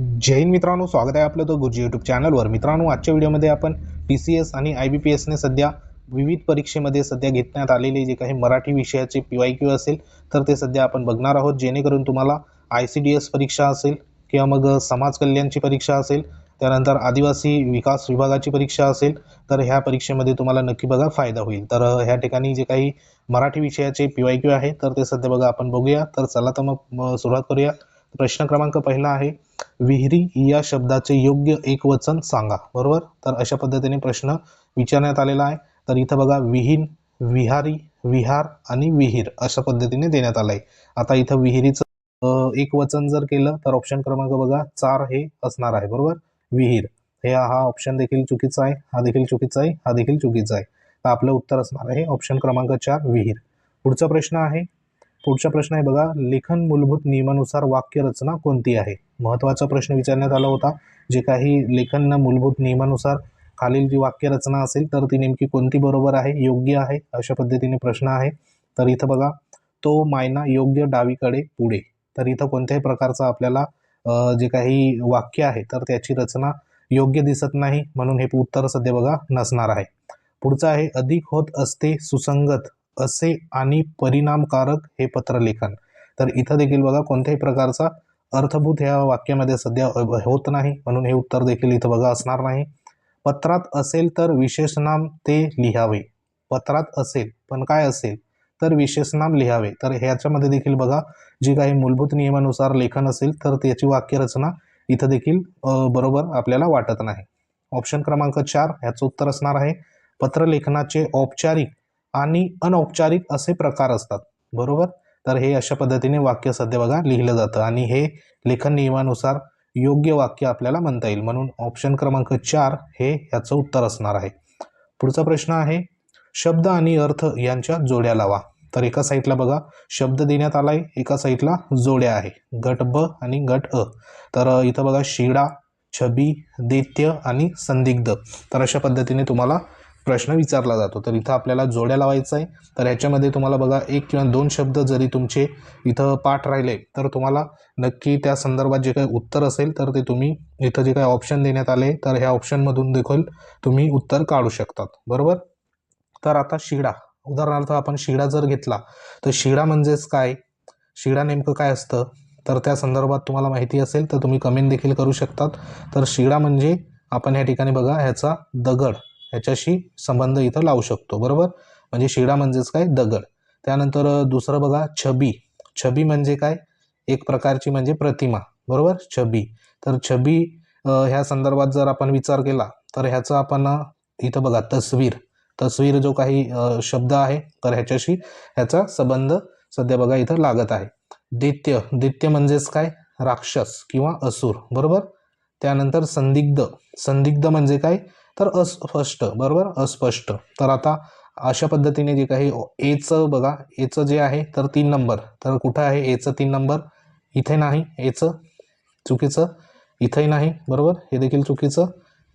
जैन मित्रांनो स्वागत आहे आपलं तो गुरुजी यूट्यूब चॅनलवर मित्रांनो आजच्या व्हिडिओमध्ये आपण पी सी एस आणि आय बी पी एसने सध्या विविध परीक्षेमध्ये सध्या घेतण्यात आलेले जे काही मराठी विषयाचे पी वाय क्यू असेल तर ते सध्या आपण बघणार आहोत. जेणेकरून तुम्हाला आय सी डी एस परीक्षा असेल किंवा मग समाज कल्याणची परीक्षा असेल त्यानंतर आदिवासी विकास विभागाची परीक्षा असेल तर ह्या परीक्षेमध्ये तुम्हाला नक्की बघा फायदा होईल. तर ह्या ठिकाणी जे काही मराठी विषयाचे पी वाय क्यू आहे तर ते सध्या बघा आपण बघूया. तर चला तर मग सुरुवात करूया. प्रश्न क्रमांक पहिला आहे विहिरी या शब्दाचे योग्य एक वचन सांगा. बरोबर? तर अशा पद्धतीने प्रश्न विचारण्यात आलेला आहे. तर इथं बघा विहीन विहारी विहार आणि विहीर अशा पद्धतीने देण्यात आलं आहे आता इथं विहिरीचं एक वचन जर केलं तर ऑप्शन क्रमांक बघा चार हे असणार आहे. बरोबर? विहीर. हे हा ऑप्शन देखील चुकीचा आहे हा देखील चुकीचा आहे हा देखील चुकीचा आहे. तर आपलं उत्तर असणार आहे ऑप्शन क्रमांक चार विहीर. पुढचा प्रश्न आहे पुढचा प्रश्न आहे बघा लेखन मूलभूत नियमानुसार वाक्यरचना कोणती आहे? महत्त्वाचा प्रश्न विचारण्यात आला होता. जे काही लेखन मूलभूत नियमानुसार खालील जी वाक्यरचना असेल तर ती नेमकी कोणती बरोबर आहे योग्य आहे अशा पद्धतीने प्रश्न आहे. तर इथं बघा तो मायना योग्य डावीकडे पुढे. तर इथं कोणत्याही प्रकारचा आपल्याला जे काही वाक्य आहे तर त्याची रचना योग्य दिसत नाही म्हणून हे उत्तर सध्या बघा नसणार आहे. पुढचं आहे अधिक होत असते सुसंगत. असे आणि परिणामकारक हे पत्रलेखन. तर इथं देखील बघा कोणत्याही प्रकारचा अर्थभूत ह्या वाक्यामध्ये सध्या होत नाही म्हणून हे उत्तर देखील इथं बघा असणार नाही. पत्रात असेल तर विशेषनाम ते लिहावे. पत्रात असेल पण काय असेल तर विशेषनाम लिहावे. तर ह्याच्यामध्ये देखील बघा जी काही मूलभूत नियमानुसार लेखन असेल तर त्याची वाक्यरचना इथं देखील बरोबर आपल्याला वाटत नाही. ऑप्शन क्रमांक चार ह्याचं उत्तर असणार आहे. पत्रलेखनाचे औपचारिक आणि अनौपचारिक असे प्रकार असतात. बरोबर? तर हे अशा पद्धतीने वाक्य सध्या बघा लिहिलं जातं आणि हे लेखन नियमानुसार योग्य वाक्य आपल्याला म्हणता येईल. म्हणून ऑप्शन क्रमांक चार हे ह्याचं उत्तर असणार आहे. पुढचा प्रश्न आहे शब्द आणि अर्थ यांच्या जोड्या लावा. तर एका साईडला बघा शब्द देण्यात आला आहे एका साईडला जोड्या आहे. गट ब आणि गट अ. तर इथं बघा शिडा छबी दैत्य आणि संदिग्ध. तर अशा पद्धतीने तुम्हाला प्रश्न विचारला जातो. तर इथं आपल्याला जोड्या लावायचा आहे. तर ह्याच्यामध्ये तुम्हाला बघा एक किंवा दोन शब्द जरी तुमचे इथं पाठ राहिले तर तुम्हाला नक्की त्या संदर्भात जे काही उत्तर असेल तर ते तुम्ही इथं जे काही ऑप्शन देण्यात आले तर ह्या ऑप्शनमधून देखील तुम्ही उत्तर काढू शकतात. बरोबर? तर आता शिडा. उदाहरणार्थ आपण शिडा जर घेतला तर शिडा म्हणजेच काय? शिडा नेमकं काय असतं? तर त्या संदर्भात तुम्हाला माहिती असेल तर तुम्ही कमेंट देखील करू शकतात. तर शिडा म्हणजे आपण ह्या ठिकाणी बघा ह्याचा दगड. ह्याच्याशी संबंध इथं लावू शकतो बरोबर? म्हणजे शिडा म्हणजेच काय? दगड. त्यानंतर दुसरं बघा छबी. छबी म्हणजे काय? एक प्रकारची म्हणजे प्रतिमा बरोबर? छबी. तर छबी ह्या संदर्भात जर आपण विचार केला तर ह्याचं आपण इथं बघा तस्वीर. तस्वीर जो काही शब्द आहे तर ह्याच्याशी ह्याचा संबंध सध्या बघा इथं लागत आहे. दैत्य दैत्य म्हणजेच काय? राक्षस किंवा असुर बरोबर? त्यानंतर संदिग्ध. संदिग्ध म्हणजे काय? तर अस्पष्ट बरोबर? अस्पष्ट. तर आता अशा पद्धतीने जे काही एचं बघा एचं जे आहे तर तीन नंबर. तर कुठं आहे एचं तीन नंबर? इथे नाही एचं चुकीचं. इथंही नाही बरोबर? हे देखील चुकीचं.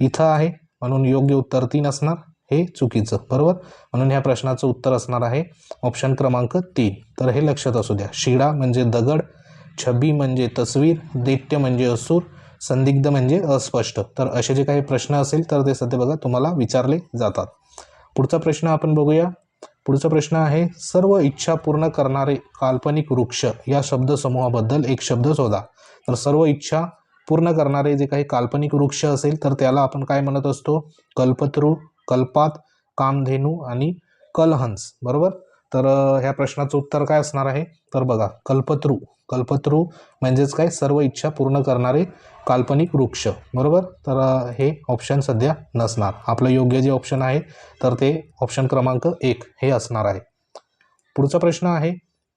इथं आहे म्हणून योग्य उत्तर तीन असणार हे चुकीचं बरोबर? म्हणून ह्या प्रश्नाचं उत्तर असणार आहे ऑप्शन क्रमांक तीन. तर हे लक्षात असू द्या. शिडा म्हणजे दगड छबी म्हणजे तस्वीर दैत्य म्हणजे असूर संदिग्ध म्हणजे अस्पष्ट. तर असे जे काही प्रश्न असेल तर ते सध्या बघा तुम्हाला विचारले जातात. पुढचा प्रश्न आपण बघूया. पुढचा प्रश्न आहे सर्व इच्छा पूर्ण करणारे काल्पनिक वृक्ष या शब्दसमूहाबद्दल एक शब्द शोधा. तर सर्व इच्छा पूर्ण करणारे जे काही काल्पनिक वृक्ष असेल तर त्याला आपण काय म्हणत असतो? कल्पत्रू कल्पात कामधेनू आणि कलहंस. बरोबर? तर ह्या प्रश्नाचं उत्तर काय असणार आहे? तर बघा कल्पत्रू कल्पतरू म्हणजेच काय? सर्व इच्छा पूर्ण करणारे काल्पनिक वृक्ष. बरोबर? तर हे ऑप्शन सध्या नसणार. आपलं योग्य जे ऑप्शन आहे तर ते ऑप्शन क्रमांक एक हे असणार आहे. पुढचा प्रश्न आहे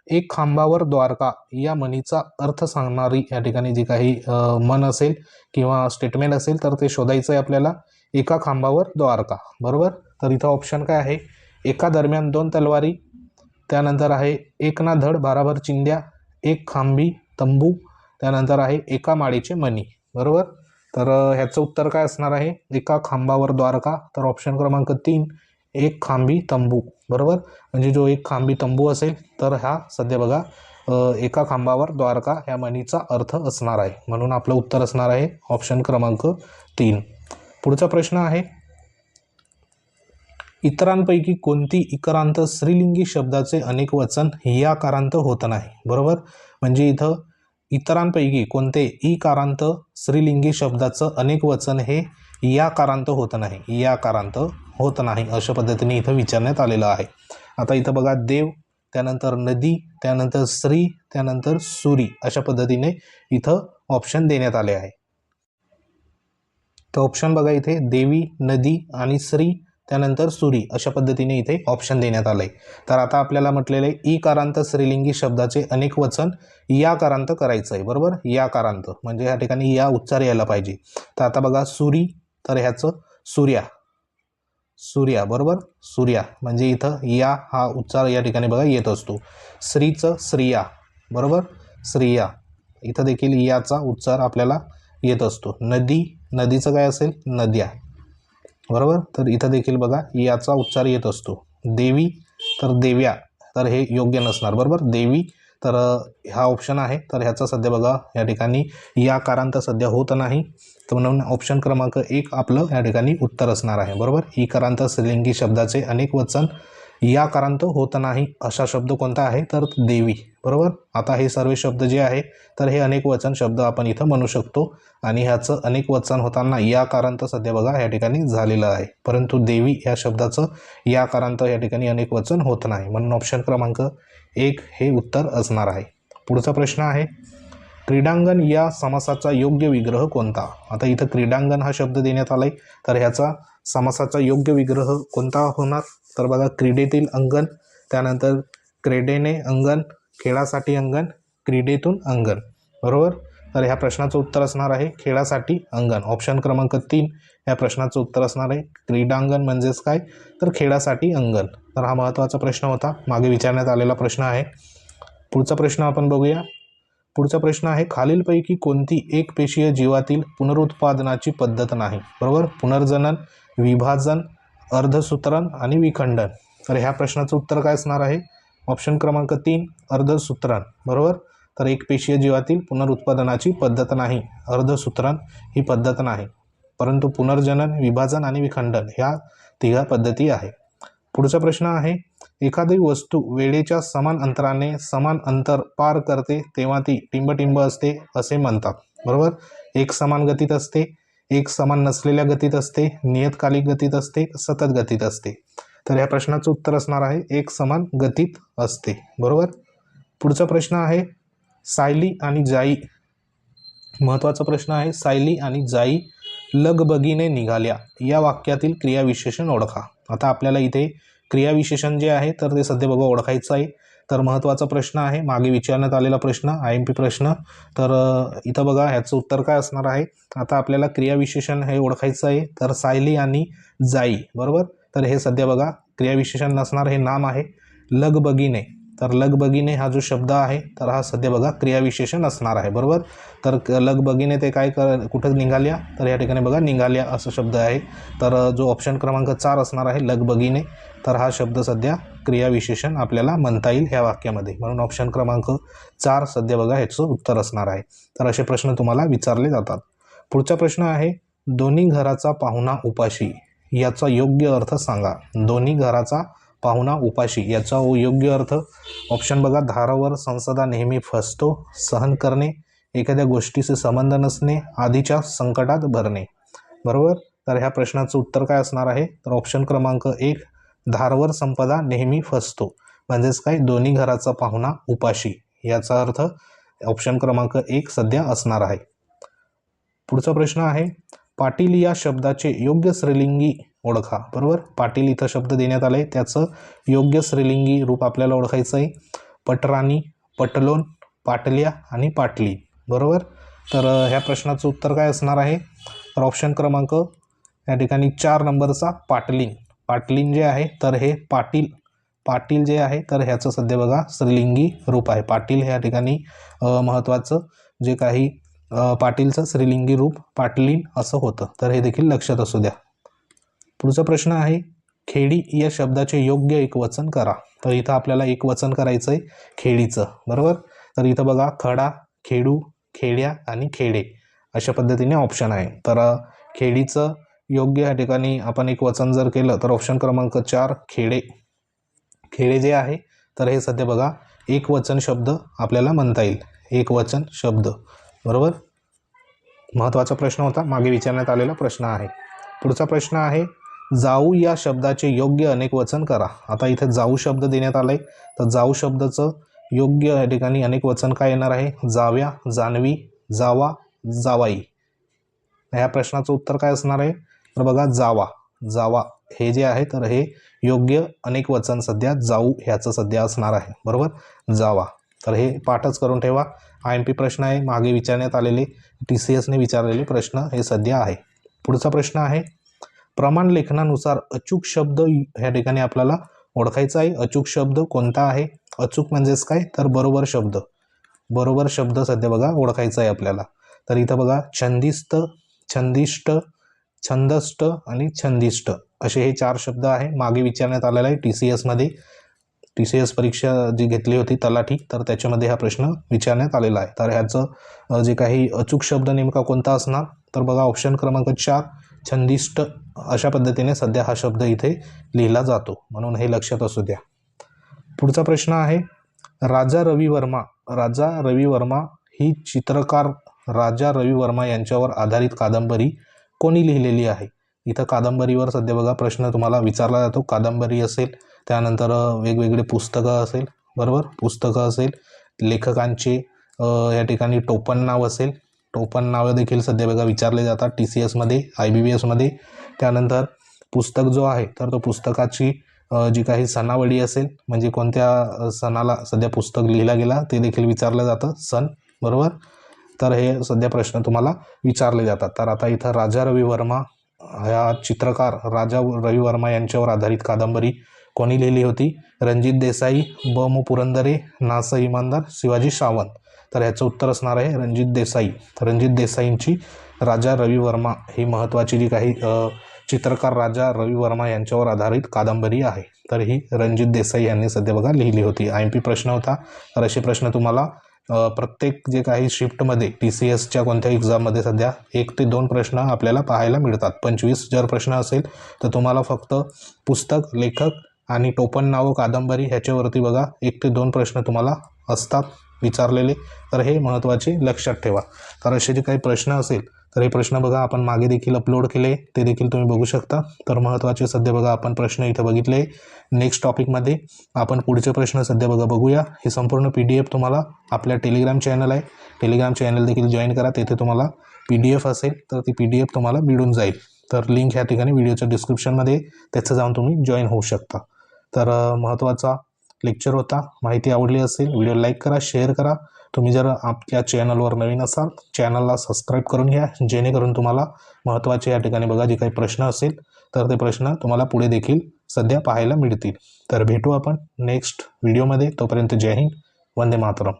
एक खांबावर द्वारका या म्हणीचा अर्थ सांगणारी या ठिकाणी जी काही मन असेल किंवा स्टेटमेंट असेल तर ते शोधायचं आहे आपल्याला. एका खांबावर द्वारका. बरोबर? तर इथं ऑप्शन काय आहे? एका दरम्यान दोन तलवारी त्यानंतर आहे एक ना धड भाराभर चिंध्या एक खांबी तंबू त्यानंतर आहे एका माळीचे मणी. बरोबर? तर ह्याचं उत्तर काय असणार आहे? एका खांबावर द्वारका तर ऑप्शन क्रमांक तीन एक खांबी तंबू. बरोबर? म्हणजे जो एक खांबी तंबू असेल तर हा सध्या बघा एका खांबावर द्वारका ह्या म्हणीचा अर्थ असणार आहे. म्हणून आपलं उत्तर असणार आहे ऑप्शन क्रमांक तीन. पुढचा प्रश्न आहे इतरांपैकी कोणती इकरांत स्त्रीलिंगी शब्दाचे अनेक वचन याकारांत होत नाही बरोबर? म्हणजे इथं इतरांपैकी कोणते इकारांत स्त्रीलिंगी शब्दाचं अनेक वचन हे याकारांत होत नाही याकारांत होत नाही अशा पद्धतीने इथं विचारण्यात आलेलं आहे. आता इथं बघा देव त्यानंतर नदी त्यानंतर स्त्री त्यानंतर सुरी अशा पद्धतीने इथं ऑप्शन देण्यात आले आहे. तर ऑप्शन बघा इथे देवी नदी आणि श्री त्यानंतर सुरी अशा पद्धतीने इथे ऑप्शन देण्यात आलं आहे तर आता आपल्याला म्हटलेलं आहे ई कारांत स्त्रीलिंगी शब्दाचे अनेक वचन या कारांत करायचं आहे बरोबर? या कारांत. म्हणजे या ठिकाणी या उच्चार यायला पाहिजे. तर आता बघा सुरी तर ह्याचं सूर्या. सूर्या बरोबर? सूर्या. म्हणजे इथं या हा उच्चार या ठिकाणी बघा येत असतो. स्त्रीचं स्त्रिया बरोबर? स्त्रिया. इथं देखील याचा उच्चार आपल्याला येत असतो. नदी नदीचं काय असेल? नद्या. बरोबर? तर इथं देखील बघा याचा उच्चार येत असतो. देवी तर देव्या तर हे योग्य नसणार बरोबर? देवी तर हा ऑप्शन आहे. तर ह्याचा सध्या बघा या ठिकाणी या कारांत सध्या होत नाही. तर म्हणून ऑप्शन क्रमांक एक आपलं या ठिकाणी उत्तर असणार आहे बरोबर? ई करांत स्त्रीलिंगी शब्दाचे अनेक वचन या कारांत होत नाही असा शब्द कोणता आहे? तर देवी. बरोबर? आता हे सर्व शब्द जे आहे तर हे अनेक वचन शब्द आपण इथं म्हणू शकतो. आणि ह्याचं अनेक वचन होताना या कारांत सध्या बघा या ठिकाणी झालेलं आहे. परंतु देवी ह्या शब्दाचं या कारांत या ठिकाणी अनेक वचन होत नाही. म्हणून ऑप्शन क्रमांक एक हे उत्तर असणार आहे. पुढचा प्रश्न आहे क्रीडांगण या समासाचा योग्य विग्रह कोणता? आता इथं क्रीडांगण हा शब्द देण्यात आलाय. तर ह्याचा समासाचा योग्य विग्रह कोणता होणार? तर बघा क्रीडेतील अंगण त्यानंतर क्रीडेने अंगण खेळासाठी अंगण क्रीडेतून अंगण. बरोबर? तर ह्या प्रश्नाचं उत्तर असणार आहे खेळासाठी अंगण. ऑप्शन क्रमांक तीन या प्रश्नाचं उत्तर असणार आहे क्रीडांगण म्हणजेच काय? तर खेळासाठी अंगण. तर हा महत्त्वाचा प्रश्न होता. मागे विचारण्यात आलेला प्रश्न आहे. पुढचा प्रश्न आपण बघूया. पुढचा प्रश्न आहे खालीलपैकी कोणती एक पेशीय जीवातील पुनरुत्पादनाची पद्धत नाही? बरोबर? पुनर्जनन विभाजन अर्धसूत्रण आणि विखंडन. तर ह्या प्रश्नाचं उत्तर काय असणार आहे? ऑप्शन क्रमांक तीन अर्धसूत्रण. बरोबर? तर एक पेशीय जीवातील पुनरुत्पादनाची पद्धत नाही. अर्धसूत्रण ही पद्धत नाही. परंतु पुनर्जनन विभाजन आणि विखंडन ह्या तिघा पद्धती आहे. पुढचा प्रश्न आहे एखादी वस्तू वेळेच्या समान अंतराने समान अंतर पार करते तेव्हा ती टिंबटिंब असते असे म्हणतात. बरोबर? एक समान गतीत असते एक समान नसलेल्या गतीत असते नियतकालिक गतीत असते सतत गतीत असते. तर ह्या प्रश्नाचं उत्तर असणार आहे एक समान गतीत असते. बरोबर? पुढचा प्रश्न आहे सायली आणि जाई. महत्त्वाचा प्रश्न आहे सायली आणि जाई लगबगीने निघाल्या. या वाक्यातील क्रियाविशेषण ओळखा. आता आपल्याला इथे क्रियाविशेषण जे आहे तर ते सध्या बघा ओळखायचं आहे. तर महत्त्वाचा प्रश्न आहे मागे विचारण्यात आलेला प्रश्न आय एम पी प्रश्न. तर इथं बघा ह्याचं उत्तर काय असणार आहे? आता आपल्याला क्रियाविशेषण हे ओळखायचं आहे तर सायली आणि जाई बरोबर? तर हे सध्या बघा क्रियाविशेषण नसणार हे नाम आहे. लगबगीने. तर लगबगीने हा जो शब्द आहे तर हा सध्या बघा क्रियाविशेषण असणार आहे बरोबर? तर क- लगबगीने ते काय कर कुठं निघाल्या? तर या ठिकाणी बघा निघाल्या असं शब्द आहे. तर जो ऑप्शन क्रमांक चार असणार आहे लगबगीने तर हा शब्द सध्या क्रियाविशेषण आपल्याला म्हणता येईल ह्या वाक्यामध्ये. म्हणून ऑप्शन क्रमांक चार सध्या बघा ह्याचं उत्तर असणार आहे. तर असे प्रश्न तुम्हाला विचारले जातात. पुढचा प्रश्न आहे दोन्ही घराचा पाहुणा उपाशी याचा योग्य अर्थ सांगा. दोन्ही घराचा पाहुणा उपाशी याचा योग्य अर्थ. ऑप्शन बघा धारावर संसदा नेहमी फसतो सहन करणे एखाद्या गोष्टीशी संबंध नसणे आधीच्या संकटात भरणे. बरोबर? तर ह्या प्रश्नाचं उत्तर काय असणार आहे? तर ऑप्शन क्रमांक एक धारवर संपदा नेहमी फसतो. म्हणजेच काय? दोन्ही घराचा पाहुणा उपाशी. याचा अर्थ ऑप्शन क्रमांक एक सध्या असणार आहे. पुढचा प्रश्न आहे पाटील या शब्दाचे योग्य स्त्रीलिंगी ओळखा. बरोबर? पाटील इथं शब्द देण्यात आले त्याचं योग्य स्त्रीलिंगी रूप आपल्याला ओळखायचं आहे पटराणी पटलोन पाटल्या आणि पाटली. बरोबर? तर ह्या प्रश्नाचं उत्तर काय असणार आहे? तर ऑप्शन क्रमांक या ठिकाणी चार नंबरचा पाटलीन. पाटलीन जे आहे तर हे पाटील. पाटील जे आहे तर ह्याचं सध्या बघा स्त्रीलिंगी रूप आहे. पाटील ह्या ठिकाणी महत्त्वाचं जे काही पाटीलचं स्त्रीलिंगी रूप पाटलीन असं होतं. तर हे देखील लक्षात असू द्या. पुढचा प्रश्न आहे खेडी या शब्दाचे योग्य एक वचन करा. तर इथं आपल्याला एक वचन करायचं आहे खेडीचं. बरोबर? तर इथं बघा खडा खेडू खेड्या आणि खेडे अशा पद्धतीने ऑप्शन आहे. तर खेडीचं योग्य या ठिकाणी आपण एक वचन जर केलं तर ऑप्शन क्रमांक चार खेडे. खेडे जे आहे तर हे सध्या बघा एक वचन शब्द आपल्याला म्हणता येईल. एक वचन शब्द. बरोबर? महत्त्वाचा प्रश्न होता मागे विचारण्यात आलेला प्रश्न आहे. पुढचा प्रश्न आहे जाऊ या शब्दाचे योग्य अनेक वचन करा. आता इथे जाऊ शब्द देण्यात आलाय. तर जाऊ शब्दाचं योग्य या ठिकाणी अनेक वचन काय येणार आहे? जाव्या जानवी जावा जावाई. ह्या प्रश्नाचं उत्तर काय असणार आहे? तर बघा जावा. जावा हे जे आहे तर हे योग्य अनेक वचन सध्या जाऊ ह्याचं सध्या असणार आहे. बरोबर? जावा. तर हे पाठच करून ठेवा. आय एम पी प्रश्न आहे. मागे विचारण्यात आलेले टी सी एसने विचारलेले प्रश्न हे सध्या आहे. पुढचा प्रश्न आहे प्रमाण लेखनानुसार अचूक शब्द ह्या ठिकाणी आपल्याला ओळखायचा आहे. अचूक शब्द कोणता आहे? अचूक म्हणजेच काय? तर बरोबर शब्द. बरोबर शब्द सध्या बघा ओळखायचा आहे आपल्याला. तर इथं बघा छंदिस्त छंदिष्ट छंदष्ट आणि छंदिष्ट असे हे चार शब्द आहे. मागे विचारण्यात आलेला आहे टी सी एसमध्ये टी सी एस परीक्षा जी घेतली होती तलाठी तर त्याच्यामध्ये हा प्रश्न विचारण्यात आलेला आहे. तर ह्याचं जे काही अचूक शब्द नेमका कोणता असणार? तर बघा ऑप्शन क्रमांक चार. छंदिष्ट अशा पद्धतीने सध्या हा शब्द इथे लिहिला जातो. म्हणून हे लक्षात असू द्या. पुढचा प्रश्न आहे राजा रवी वर्मा राजा रवी वर्मा ही चित्रकार राजा रवी वर्मा यांच्यावर आधारित कादंबरी कोणी लिहिलेली आहे? इथं कादंबरीवर सध्या बघा प्रश्न तुम्हाला विचारला जातो. कादंबरी असेल त्यानंतर वेगवेगळे पुस्तकं असेल बरोबर? पुस्तकं असेल लेखकांचे या ठिकाणी टोपण नाव असेल टोपण नावं देखील सध्या बघा विचारले जातात टी सी एसमध्ये आय बी बी एसमध्ये त्यानंतर पुस्तक जो आहे तर तो पुस्तकाची जी काही सणावळी असेल म्हणजे कोणत्या सणाला सध्या पुस्तक लिहिला गेला ते देखील विचारलं जातं. सण बरोबर? तर हे सध्या प्रश्न तुम्हाला विचारले जातात. तर आता इथं राजा रवी वर्मा ह्या चित्रकार राजा रवी वर्मा यांच्यावर आधारित कादंबरी कोणी लिहिली होती? रणजित देसाई ब. मु. पुरंदरे नास इमानदार शिवाजी सावंत. तर ह्याचं उत्तर असणार आहे रणजित देसाई. रणजित देसाईंची राजा रवी वर्मा ही महत्त्वाची जी काही चित्रकार राजा रवी वर्मा यांच्यावर आधारित कादंबरी आहे. तर ही रणजित देसाई यांनी सध्या बघा लिहिली होती. आय एम पी प्रश्न होता. तर असे प्रश्न तुम्हाला प्रत्येक जे काही शिफ्टमध्ये टी सी एसच्या कोणत्याही एक्झाममध्ये सध्या एक ते दोन प्रश्न आपल्याला पाहायला मिळतात. पंचवीस जर प्रश्न असेल तर तुम्हाला फक्त पुस्तक लेखक आणि टोपण नावं कादंबरी ह्याच्यावरती बघा एक ते दोन प्रश्न तुम्हाला असतात विचारलेले. तर हे महत्त्वाचे लक्षात ठेवा. तर असे जे काही प्रश्न असेल तर हे प्रश्न बघा आपण मागे देखील अपलोड केले ते देखील तुम्ही बघू शकता. तर महत्त्वाचे सध्या बघा आपण प्रश्न इथं बघितले. नेक्स्ट टॉपिकमध्ये आपण पुढचे प्रश्न सध्या बघा बघूया. हे संपूर्ण पी डी एफ तुम्हाला आपल्या टेलिग्राम चॅनल आहे. टेलिग्राम चॅनल देखील जॉईन करा तेथे तुम्हाला पी डी एफ असेल तर ती पी डी एफ तुम्हाला मिळून जाईल. तर लिंक ह्या ठिकाणी व्हिडिओच्या डिस्क्रिप्शनमध्ये त्याचं जाऊन तुम्ही जॉईन होऊ शकता. तर महत्त्वाचा लेक्चर होता. माहिती आवडली असेल व्हिडिओ लाईक करा शेअर करा. तुम्ही जर आपल्या चॅनलवर नवीन असाल चॅनलला सबस्क्राईब करून घ्या. जेणेकरून तुम्हाला महत्त्वाचे या ठिकाणी बघा जे काही प्रश्न असेल तर ते प्रश्न तुम्हाला पुढे देखील सध्या पाहायला मिळतील. तर भेटू आपण नेक्स्ट व्हिडिओमध्ये तोपर्यंत जय हिंद. वंदे मातरम.